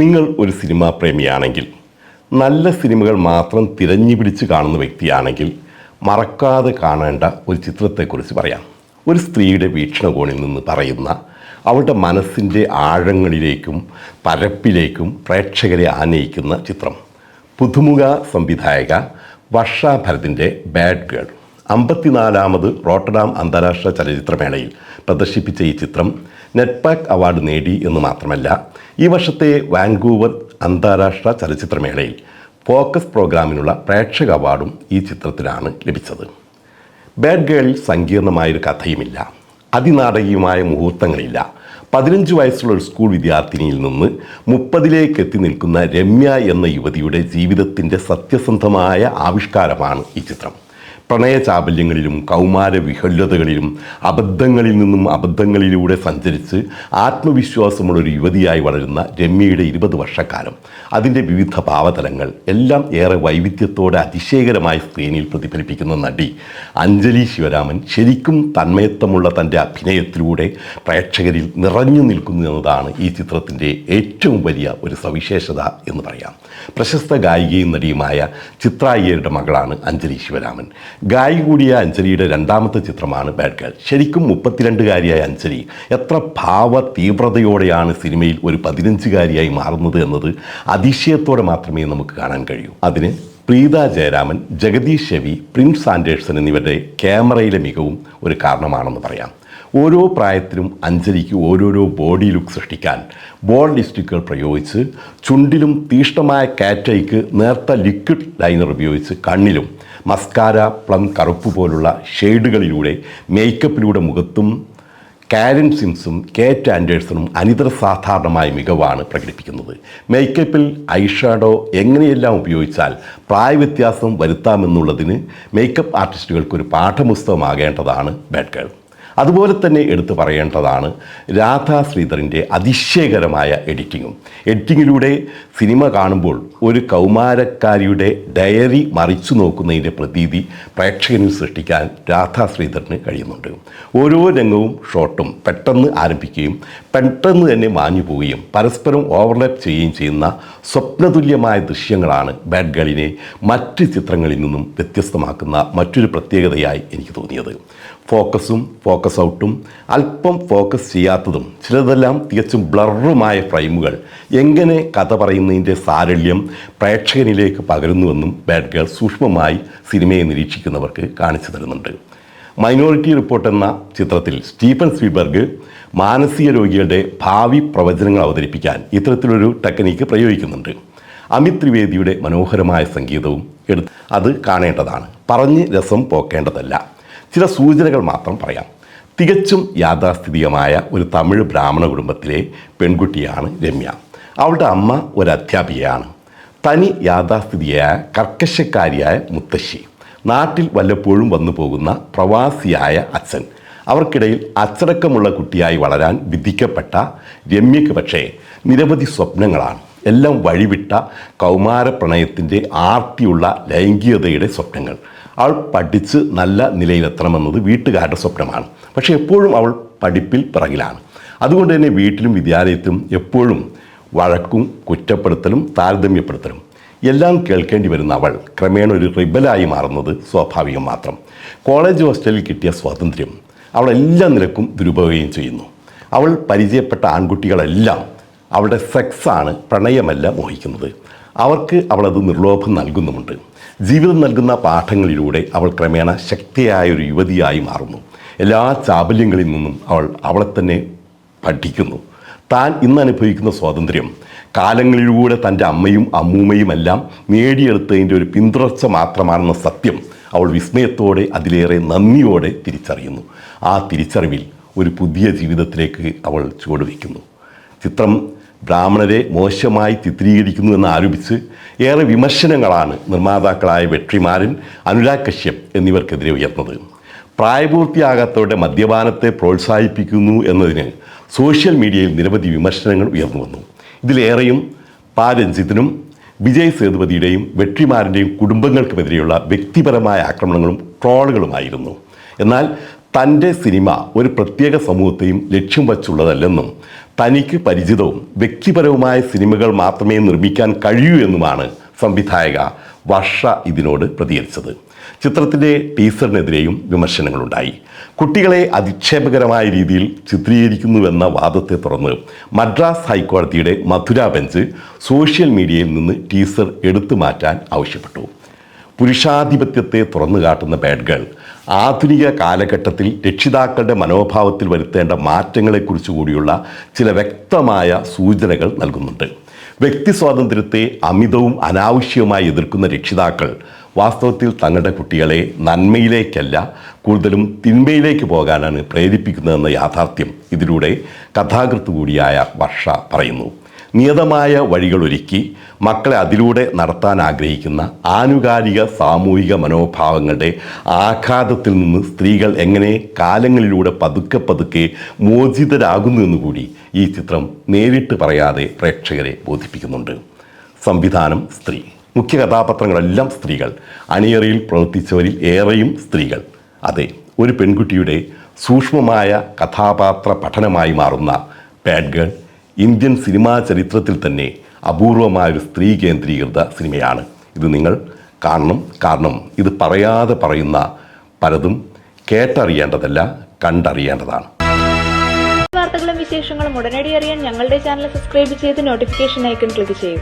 നിങ്ങൾ ഒരു സിനിമാ പ്രേമിയാണെങ്കിൽ നല്ല സിനിമകൾ മാത്രം തിരഞ്ഞു പിടിച്ച് കാണുന്ന വ്യക്തിയാണെങ്കിൽ മറക്കാതെ കാണേണ്ട ഒരു ചിത്രത്തെക്കുറിച്ച് പറയാം. ഒരു സ്ത്രീയുടെ വീക്ഷണകോണിൽ നിന്ന് പറയുന്ന അവളുടെ മനസ്സിന്റെ ആഴങ്ങളിലേക്കും പരപ്പിലേക്കും പ്രേക്ഷകരെ ആനയിക്കുന്ന ചിത്രം. പുതുമുഖ സംവിധായക വർഷ ഭരതിന്റെ ബാഡ് ഗേൾ. അമ്പത്തിനാലാമത് റോട്ടർഡാം അന്താരാഷ്ട്ര ചലച്ചിത്രമേളയിൽ പ്രദർശിപ്പിച്ച ഈ ചിത്രം നെറ്റ്പാക്ക് അവാർഡ് നേടി എന്ന് മാത്രമല്ല ഈ വർഷത്തെ വാൻകൂവർ അന്താരാഷ്ട്ര ചലച്ചിത്രമേളയിൽ ഫോക്കസ് പ്രോഗ്രാമിനുള്ള പ്രേക്ഷക അവാർഡും ഈ ചിത്രത്തിനാണ് ലഭിച്ചത്. ബാഡ് ഗേൾ സങ്കീർണമായൊരു കഥയുമില്ല അതിനാടകീയമായ മുഹൂർത്തങ്ങളില്ല. പതിനഞ്ച് വയസ്സുള്ള ഒരു സ്കൂൾ വിദ്യാർത്ഥിനിയിൽ നിന്ന് മുപ്പതിലേക്ക് എത്തി നിൽക്കുന്ന രമ്യ എന്ന യുവതിയുടെ ജീവിതത്തിന്റെ സത്യസന്ധമായ ആവിഷ്കാരമാണ് ഈ ചിത്രം. പ്രണയ ചാബല്യങ്ങളിലും കൗമാര വിഹല്യതകളിലും അബദ്ധങ്ങളിൽ നിന്നും അബദ്ധങ്ങളിലൂടെ സഞ്ചരിച്ച് ആത്മവിശ്വാസമുള്ള ഒരു യുവതിയായി വളരുന്ന രമ്യയുടെ ഇരുപത് വർഷക്കാലം. അതിന്റെ വിവിധ ഭാവതലങ്ങൾ എല്ലാം ഏറെ വൈവിധ്യത്തോടെ അതിശയകരമായ സ്ക്രീനിൽ പ്രതിഫലിപ്പിക്കുന്ന നടി അഞ്ജലി ശിവരാമൻ ശരിക്കും തന്മയത്വമുള്ള തന്റെ അഭിനയത്തിലൂടെ പ്രേക്ഷകരിൽ നിറഞ്ഞു നിൽക്കുന്നു എന്നതാണ് ഈ ചിത്രത്തിന്റെ ഏറ്റവും വലിയ ഒരു സവിശേഷത എന്ന് പറയാം. പ്രശസ്ത ഗായികയും നടിയുമായ ചിത്ര അയ്യരുടെ മകളാണ് അഞ്ജലി ശിവരാമൻ. ഗായിക കൂടിയ അഞ്ജലിയുടെ രണ്ടാമത്തെ ചിത്രമാണ് ബാഡ് ഗേൾ ശരിക്കും മുപ്പത്തിരണ്ടുകാരിയായ അഞ്ജലി എത്ര ഭാവ തീവ്രതയോടെയാണ് സിനിമയിൽ ഒരു പതിനഞ്ചുകാരിയായി മാറുന്നത് എന്നത് അതിശയത്തോടെ മാത്രമേ നമുക്ക് കാണാൻ കഴിയൂ. അതിന് Preetha Jayaraman Jagadish Chevy Prince Sanderson എന്നിവരുടെ ക്യാമറയിലെ മികവും ഒരു കാരണമാണെന്ന് പറയാം. ഓരോ പ്രായത്തിലും അഞ്ജലിക്ക് ഓരോരോ ബോഡി ലുക്ക് സൃഷ്ടിക്കാൻ ബോൾ ലിസ്റ്റിക്കുകൾ പ്രയോഗിച്ച് ചുണ്ടിലും തീഷ്ണമായ കാറ്റൈക്ക് നേർത്ത ലിക്വിഡ് ലൈനർ ഉപയോഗിച്ച് കണ്ണിലും മസ്കാര പ്ലം കറുപ്പ് പോലുള്ള ഷെയ്ഡുകളിലൂടെ മേക്കപ്പിലൂടെ മുഖത്തും കാരൻ സിംസും കേറ്റ് ആൻഡേഴ്സണും അനിതര സാധാരണമായ മികവാണ് പ്രകടിപ്പിക്കുന്നത്. മേക്കപ്പിൽ ഐഷാഡോ എങ്ങനെയെല്ലാം ഉപയോഗിച്ചാൽ പ്രായവ്യത്യാസം വരുത്താമെന്നുള്ളതിന് മേക്കപ്പ് ആർട്ടിസ്റ്റുകൾക്കൊരു പാഠപുസ്തകമാകേണ്ടതാണ് ബാഡ് ഗേൾ അതുപോലെ തന്നെ എടുത്തു പറയേണ്ടതാണ് രാധാ ശ്രീധറിന്റെ അതിശയകരമായ എഡിറ്റിങ്ങും. എഡിറ്റിങ്ങിലൂടെ സിനിമ കാണുമ്പോൾ ഒരു കൗമാരക്കാരിയുടെ ഡയറി മറിച്ചു നോക്കുന്നതിന്റെ പ്രതീതി പ്രേക്ഷകനിൽ സൃഷ്ടിക്കാൻ രാധാ ശ്രീധറിന് കഴിയുന്നുണ്ട്. ഓരോ രംഗവും ഷോട്ടും പെട്ടെന്ന് ആരംഭിക്കുകയും പെട്ടെന്ന് തന്നെ മാഞ്ഞു പോവുകയും പരസ്പരം ഓവർലാപ്പ് ചെയ്യുകയും ചെയ്യുന്ന സ്വപ്നതുല്യമായ ദൃശ്യങ്ങളാണ് ബാഡ് ഗേളിനെ മറ്റ് ചിത്രങ്ങളിൽ നിന്നും വ്യത്യസ്തമാക്കുന്ന മറ്റൊരു പ്രത്യേകതയായി എനിക്ക് തോന്നിയത്. ഫോക്കസും ഫോക്കസ് ഔട്ടും അല്പം ഫോക്കസ് ചെയ്യാത്തതും ചിലതെല്ലാം തികച്ചും ബ്ലറുമായ ഫ്രെയിമുകൾ എങ്ങനെ കഥ പറയുന്നതിന്റെ സാരല്യം പ്രേക്ഷകനിലേക്ക് പകരുന്നുവെന്നും ബാഡ് ഗേൾ സൂക്ഷ്മമായി സിനിമയെ നിരീക്ഷിക്കുന്നവർക്ക് കാണിച്ചു തരുന്നുണ്ട്. മൈനോറിറ്റി റിപ്പോർട്ട് എന്ന ചിത്രത്തിൽ സ്റ്റീഫൻ സ്വീബർഗ് മാനസിക രോഗികളുടെ ഭാവി പ്രവചനങ്ങൾ അവതരിപ്പിക്കാൻ ഇത്തരത്തിലൊരു ടെക്നിക്ക് പ്രയോഗിക്കുന്നുണ്ട്. അമിത് ത്രിവേദിയുടെ മനോഹരമായ സംഗീതവും എടുത്ത് അത് കാണേണ്ടതാണ്. പറഞ്ഞ് രസം പോക്കേണ്ടതല്ല. ചില സൂചനകൾ മാത്രം പറയാം. തികച്ചും യാഥാസ്ഥിതികമായ ഒരു തമിഴ് ബ്രാഹ്മണ കുടുംബത്തിലെ പെൺകുട്ടിയാണ് രമ്യ. അവളുടെ അമ്മ ഒരു അധ്യാപികയാണ് തനി യാഥാസ്ഥിതിയായ കർക്കശക്കാരിയായ മുത്തശ്ശി. നാട്ടിൽ വല്ലപ്പോഴും വന്നു പോകുന്ന പ്രവാസിയായ അച്ഛൻ. അവർക്കിടയിൽ അച്ചടക്കമുള്ള കുട്ടിയായി വളരാൻ വിധിക്കപ്പെട്ട രമ്യയ്ക്ക് പക്ഷേ നിരവധി സ്വപ്നങ്ങളാണ്. എല്ലാം വഴിവിട്ട കൗമാര പ്രണയത്തിന്റെ ആർത്തിയുള്ള ലൈംഗികതയുടെ സ്വപ്നങ്ങൾ. അവൾ പഠിച്ച് നല്ല നിലയിലെത്തണമെന്നത് വീട്ടുകാരുടെ സ്വപ്നമാണ്. പക്ഷേ എപ്പോഴും അവൾ പഠിപ്പിൽ പിറകിലാണ്. അതുകൊണ്ട് തന്നെ വീട്ടിലും വിദ്യാലയത്തിലും എപ്പോഴും വഴക്കും കുറ്റപ്പെടുത്തലും താരതമ്യപ്പെടുത്തലും എല്ലാം കേൾക്കേണ്ടി വരുന്ന അവൾ ക്രമേണ ഒരു റിബലായി മാറുന്നത് സ്വാഭാവികം മാത്രം. കോളേജ് ഹോസ്റ്റലിൽ കിട്ടിയ സ്വാതന്ത്ര്യം അവൾ എല്ലാ നിലക്കും ദുരുപയോഗം ചെയ്യുന്നു. അവൾ പരിചയപ്പെട്ട ആൺകുട്ടികളെല്ലാം അവളുടെ സെക്സാണ് പ്രണയമല്ല മോഹിക്കുന്നത്. അവർക്ക് അവളത് നിർലോഭം നൽകുന്നുമുണ്ട്. ജീവിതം നൽകുന്ന പാഠങ്ങളിലൂടെ അവൾ ക്രമേണ ശക്തിയായ ഒരു യുവതിയായി മാറുന്നു. എല്ലാ ചാബല്യങ്ങളിൽ നിന്നും അവൾ അവളെ തന്നെ പഠിക്കുന്നു. താൻ ഇന്ന് അനുഭവിക്കുന്ന സ്വാതന്ത്ര്യം കാലങ്ങളിലൂടെ തന്റെ അമ്മയും അമ്മൂമ്മയുമെല്ലാം നേടിയെടുത്തതിന്റെ ഒരു പിന്തുടർച്ച മാത്രമാണെന്ന സത്യം അവൾ വിസ്മയത്തോടെ അതിലേറെ നന്ദിയോടെ തിരിച്ചറിയുന്നു. ആ തിരിച്ചറിവിൽ ഒരു പുതിയ ജീവിതത്തിലേക്ക് അവൾ ചുവടുവയ്ക്കുന്നു ചിത്രം ബ്രാഹ്മണരെ മോശമായി ചിത്രീകരിക്കുന്നു എന്ന് ആരോപിച്ച് ഏറെ വിമർശനങ്ങളാണ് നിർമ്മാതാക്കളായ വെട്രിമാരൻ അനുരാഗ് കശ്യപ് എന്നിവർക്കെതിരെ ഉയർന്നത്. പ്രായപൂർത്തിയാകാത്തവരുടെ മദ്യപാനത്തെ പ്രോത്സാഹിപ്പിക്കുന്നു എന്നതിന് സോഷ്യൽ മീഡിയയിൽ നിരവധി വിമർശനങ്ങൾ ഉയർന്നു വന്നു. ഇതിലേറെയും പാ. രഞ്ജിത്തിനും വിജയ് സേതുപതിയുടെയും വെട്രിമാരന്റെയും കുടുംബങ്ങൾക്കുമെതിരെയുള്ള വ്യക്തിപരമായ ആക്രമണങ്ങളും ട്രോളുകളുമായിരുന്നു. എന്നാൽ തന്റെ സിനിമ ഒരു പ്രത്യേക സമൂഹത്തെയും ലക്ഷ്യം വച്ചുള്ളതല്ലെന്നും തനിക്ക് പരിചിതവും വ്യക്തിപരവുമായ സിനിമകൾ മാത്രമേ നിർമ്മിക്കാൻ കഴിയൂ എന്നുമാണ് സംവിധായക വർഷ ഇതിനോട് പ്രതികരിച്ചത്. ചിത്രത്തിന്റെ ടീസറിനെതിരെയും വിമർശനങ്ങളുണ്ടായി. കുട്ടികളെ അധിക്ഷേപകരമായ രീതിയിൽ ചിത്രീകരിക്കുന്നുവെന്ന വാദത്തെ തുടർന്ന് മദ്രാസ് ഹൈക്കോടതിയുടെ മധുര ബെഞ്ച് സോഷ്യൽ മീഡിയയിൽ നിന്ന് ടീസർ എടുത്തു മാറ്റാൻ ആവശ്യപ്പെട്ടു. പുരുഷാധിപത്യത്തെ തുറന്നു കാട്ടുന്ന ബാഡ് ഗേൾ ആധുനിക കാലഘട്ടത്തിൽ രക്ഷിതാക്കളുടെ മനോഭാവത്തിൽ വരുത്തേണ്ട മാറ്റങ്ങളെക്കുറിച്ച് കൂടിയുള്ള ചില വ്യക്തമായ സൂചനകൾ നൽകുന്നുണ്ട്. വ്യക്തി സ്വാതന്ത്ര്യത്തെ അമിതവും അനാവശ്യവുമായി എതിർക്കുന്ന രക്ഷിതാക്കൾ വാസ്തവത്തിൽ തങ്ങളുടെ കുട്ടികളെ നന്മയിലേക്കല്ല കൂടുതലും തിന്മയിലേക്ക് പോകാനാണ് പ്രേരിപ്പിക്കുന്നതെന്ന യാഥാർത്ഥ്യം ഇതിലൂടെ കഥാകൃത്ത് കൂടിയായ വർഷ പറയുന്നു. നിയതമായ വഴികളൊരുക്കി മക്കളെ അതിലൂടെ നടത്താൻ ആഗ്രഹിക്കുന്ന ആനുകാലിക സാമൂഹിക മനോഭാവങ്ങളുടെ ആഘാതത്തിൽ നിന്ന് സ്ത്രീകൾ എങ്ങനെ കാലങ്ങളിലൂടെ പതുക്കെ പതുക്കെ മോചിതരാകുന്നു എന്നുകൂടി ഈ ചിത്രം നേരിട്ട് പറയാതെ പ്രേക്ഷകരെ ബോധിപ്പിക്കുന്നുണ്ട്. സംവിധാനം സ്ത്രീ. മുഖ്യ കഥാപാത്രങ്ങളെല്ലാം സ്ത്രീകൾ. അണിയറയിൽ പ്രവർത്തിച്ചവരിൽ ഏറെയും സ്ത്രീകൾ. അതെ ഒരു പെൺകുട്ടിയുടെ സൂക്ഷ്മമായ കഥാപാത്ര പഠനമായി മാറുന്ന ബാഡ് ഗേൾ ഇന്ത്യൻ സിനിമാ ചരിത്രത്തിൽ തന്നെ അപൂർവമായ ഒരു സ്ത്രീ കേന്ദ്രീകൃത സിനിമയാണ്. ഇത് നിങ്ങൾ കാണണം. കാരണം ഇത് പറയാതെ പറയുന്ന പലതും കേട്ടറിയേണ്ടതല്ല കണ്ടറിയേണ്ടതാണ്. വാർത്തകളും വിശേഷങ്ങളും ഉടനടി അറിയാൻ ഞങ്ങളുടെ ചാനൽ സബ്സ്ക്രൈബ് ചെയ്ത് നോട്ടിഫിക്കേഷൻ ഐക്കൺ ക്ലിക്ക് ചെയ്യുക.